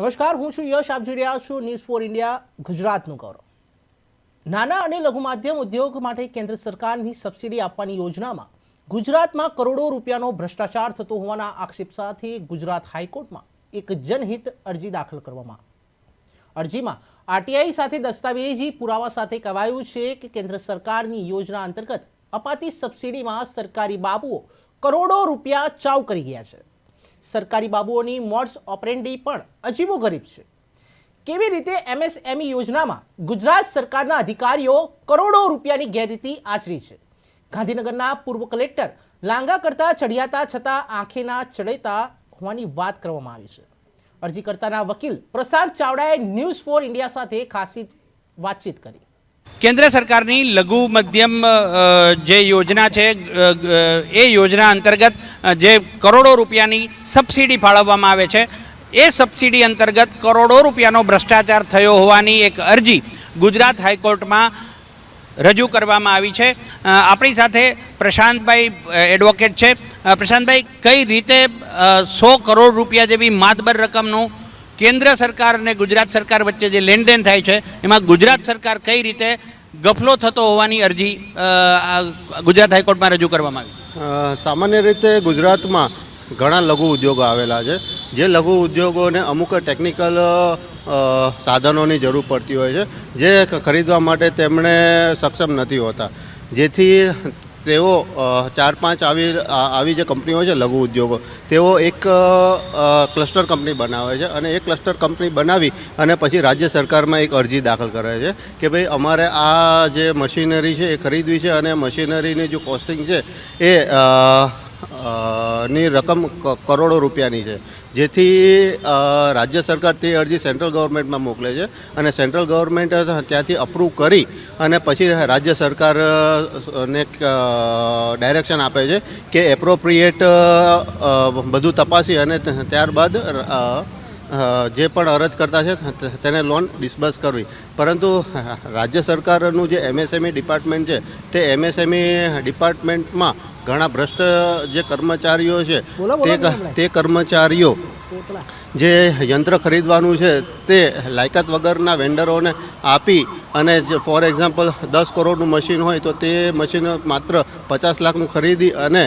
નમસ્કાર, હું છું યશ, આપ જોઈ રહ્યા છો ન્યૂઝ ફોર ઇન્ડિયા ગુજરાતનું ગૌરવ. નાના અને લઘુ માધ્યમ ઉદ્યોગ માટે કેન્દ્ર સરકારની સબસિડી આપવાની યોજનામાં ગુજરાતમાં કરોડો રૂપિયાનો ભ્રષ્ટાચાર થતો હોવાના આક્ષેપ સાથે ગુજરાત હાઈકોર્ટમાં એક જનહિત અરજી દાખલ કરવામાં અરજીમાં આરટીઆઈ સાથે દસ્તાવેજી પુરાવા સાથે કહેવાયું છે કે કેન્દ્ર સરકારની યોજના અંતર્ગત અપાતી સબસિડીમાં સરકારી બાબુઓ કરોડો રૂપિયા ચાવ કરી ગયા છે. સરકારી બાબુઓની મોડ્સ ઓપરેન્ડી પણ અજીબો ગરીબ છે. કેવી રીતે એમએસએમઈ યોજનામાં ગુજરાત સરકારના અધિકારીઓ કરોડો રૂપિયાની ગેરરીતિ આચરી છે? ગાંધીનગરના પૂર્વ કલેક્ટર લાંગા કરતા, ચડિયાતા છતાં આંખેના ચડેતા હોવાની વાત કરવામાં આવી છે. અરજીકર્તાના વકીલ પ્રશાંત ચાવડાએ ન્યૂઝ ફોર ઇન્ડિયા સાથે ખાસી વાતચીત કરી. કેન્દ્ર સરકારની લઘુ મધ્યમ જે યોજના છે એ યોજના અંતર્ગત જે કરોડો રૂપિયાની સબસિડી ફાળવવામાં આવે છે, એ સબસિડી અંતર્ગત કરોડો રૂપિયાનો ભ્રષ્ટાચાર થયો હોવાની એક અરજી ગુજરાત હાઈકોર્ટમાં રજૂ કરવામાં આવી છે. આપણી સાથે પ્રશાંતભાઈ એડવોકેટ છે. પ્રશાંતભાઈ, કઈ રીતે સો કરોડ રૂપિયા જેવી માતબર રકમનું કેન્દ્ર સરકાર અને ગુજરાત સરકાર વચ્ચે જે લેણદેણ થાય છે, એમાં ગુજરાત સરકાર કઈ રીતે ગફલો થતો હોવાની અરજી ગુજરાત હાઈકોર્ટમાં રજૂ કરવામાં આવી? સામાન્ય રીતે ગુજરાતમાં ઘણા લઘુ ઉદ્યોગો આવેલા છે, જે લઘુ ઉદ્યોગોને અમુક ટેકનિકલ સાધનોની જરૂર પડતી હોય છે, જે ખરીદવા માટે તેમણે સક્ષમ નથી હોતા. જેથી તેઓ ચાર પાંચ આવી આવી જે કંપનીઓ છે, લઘુ ઉદ્યોગો, તેઓ એક ક્લસ્ટર કંપની બનાવે છે અને એ ક્લસ્ટર કંપની બનાવી અને પછી રાજ્ય સરકારમાં એક અરજી દાખલ કરે છે કે ભાઈ અમારે આ જે મશીનરી છે એ ખરીદવી છે અને મશીનરીની જે કોસ્ટિંગ છે એ ની રકમ કરોડો રૂપિયાની છે. જેથી રાજ્ય સરકાર તે અરજી સેન્ટ્રલ ગવર્મેન્ટમાં મોકલે છે અને સેન્ટ્રલ ગવર્મેન્ટ ત્યાંથી અપ્રૂવ કરી અને પછી રાજ્ય સરકાર ને ડાયરેક્શન આપે છે કે એપ્રોપ્રિએટ બધું તપાસી અને ત્યારબાદ જે પણ અરજ કરતા છે તેને લોન ડિસ્બર્સ કરવી. પરંતુ, રાજ્ય સરકારનું જે એમએસએમઈ ડિપાર્ટમેન્ટ છે તે એમએસએમઈ ડિપાર્ટમેન્ટમાં ઘણા ભ્રષ્ટ જે કર્મચારીઓ છે તે કર્મચારીઓ જે યંત્ર ખરીદવાનું છે તે લાયકાત વગરના વેન્ડરોને આપી અને જે ફોર એક્ઝામ્પલ દસ કરોડનું મશીન હોય તો તે મશીન માત્ર પચાસ લાખનું ખરીદી અને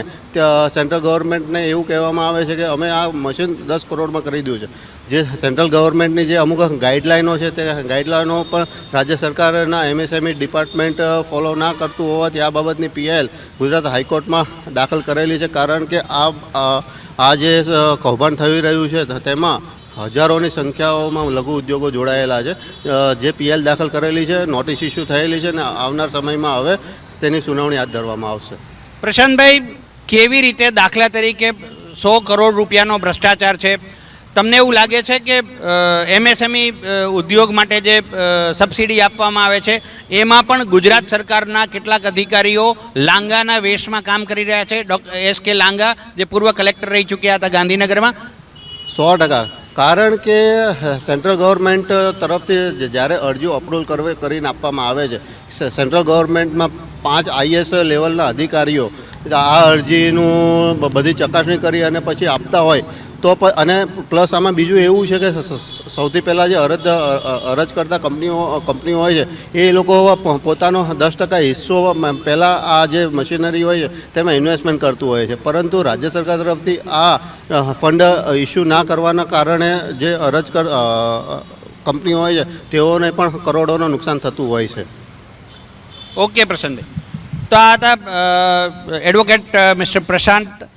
સેન્ટ્રલ ગવર્મેન્ટને એવું કહેવામાં આવે છે કે અમે આ મશીન દસ કરોડમાં ખરીદ્યું છે. જે સેન્ટ્રલ ગવર્મેન્ટની જે અમુક ગાઈડલાઈનો છે તે ગાઈડલાઈનો પણ રાજ્ય સરકારના એમએસએમઈ ડિપાર્ટમેન્ટ ફોલો ના કરતું હોવાથી આ બાબતની પીએલ ગુજરાત હાઈકોર્ટમાં દાખલ કરેલી છે કારણ કે આ આ- જે કૌભાંડ થઈ રહ્યું છે તેમાં હજારોની સંખ્યાઓમાં લઘુ ઉદ્યોગો જોડાયેલા છે. જે પીએલ દાખલ કરેલી છે, નોટિસ ઇસ્યુ થયેલી છે અને આવનાર સમયમાં હવે તેની સુનાવણી હાથ ધરવામાં આવશે. પ્રશાંતભાઈ, કેવી રીતે દાખલા તરીકે સો કરોડ રૂપિયાનો ભ્રષ્ટાચાર છે? તમને એવું લાગે છે કે એમએસએમઈ ઉદ્યોગ માટે જે સબસિડી આપવામાં આવે છે, એમાં પણ ગુજરાત સરકારના કેટલાક અધિકારીઓ લાંગાના વેશમાં કામ કરી રહ્યા છે? ડૉક્ટર એસ કે લાંગા, જે પૂર્વ કલેક્ટર રહી ચૂક્યા હતા ગાંધીનગરમાં? સો ટકા. કારણ કે, સેન્ટ્રલ ગવર્મેન્ટ તરફથી જ્યારે અરજીઓ અપ્રુવલ કરવે, કરીને આપવામાં આવે છે સેન્ટ્રલ ગવર્મેન્ટમાં પાંચ આઈએસ લેવલના અધિકારીઓ આ અરજીનું બધી ચકાસણી કરી અને પછી આપતા હોય તો અને પ્લસ આમાં બીજું એવું છે કે સૌથી પહેલાં જે અરજ અરજ કરતા કંપનીઓ કંપનીઓ હોય છે, એ લોકો પોતાનો દસ ટકા હિસ્સો પહેલાં આ જે મશીનરી હોય છે, તેમાં ઇન્વેસ્ટમેન્ટ કરતું હોય છે. પરંતુ રાજ્ય સરકાર તરફથી આ ફંડ ઇસ્યુ ના કરવાના કારણે જે અરજ કર કંપનીઓ હોય છે, તેઓને પણ કરોડોનું નુકસાન થતું હોય છે. ઓકે પ્રશાંતભાઈ. તો આ હતા એડવોકેટ મિસ્ટર પ્રશાંત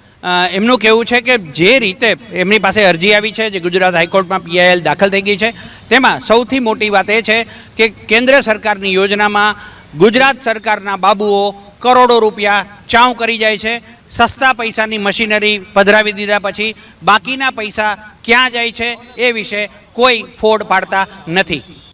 એમનું કહેવું છે કે જે રીતે એમની પાસે અરજી આવી છે, જે ગુજરાત હાઈકોર્ટમાં પીઆઈએલ દાખલ થઈ ગઈ છે, તેમાં સૌથી મોટી વાત એ છે કે કેન્દ્ર સરકારની યોજનામાં ગુજરાત સરકારના બાબુઓ કરોડો રૂપિયા ચાઉ કરી જાય છે, સસ્તા પૈસાની મશીનરી પધરાવી દીધા પછી બાકીના પૈસા ક્યાં જાય છે એ વિશે કોઈ ફોડ પાડતા નથી.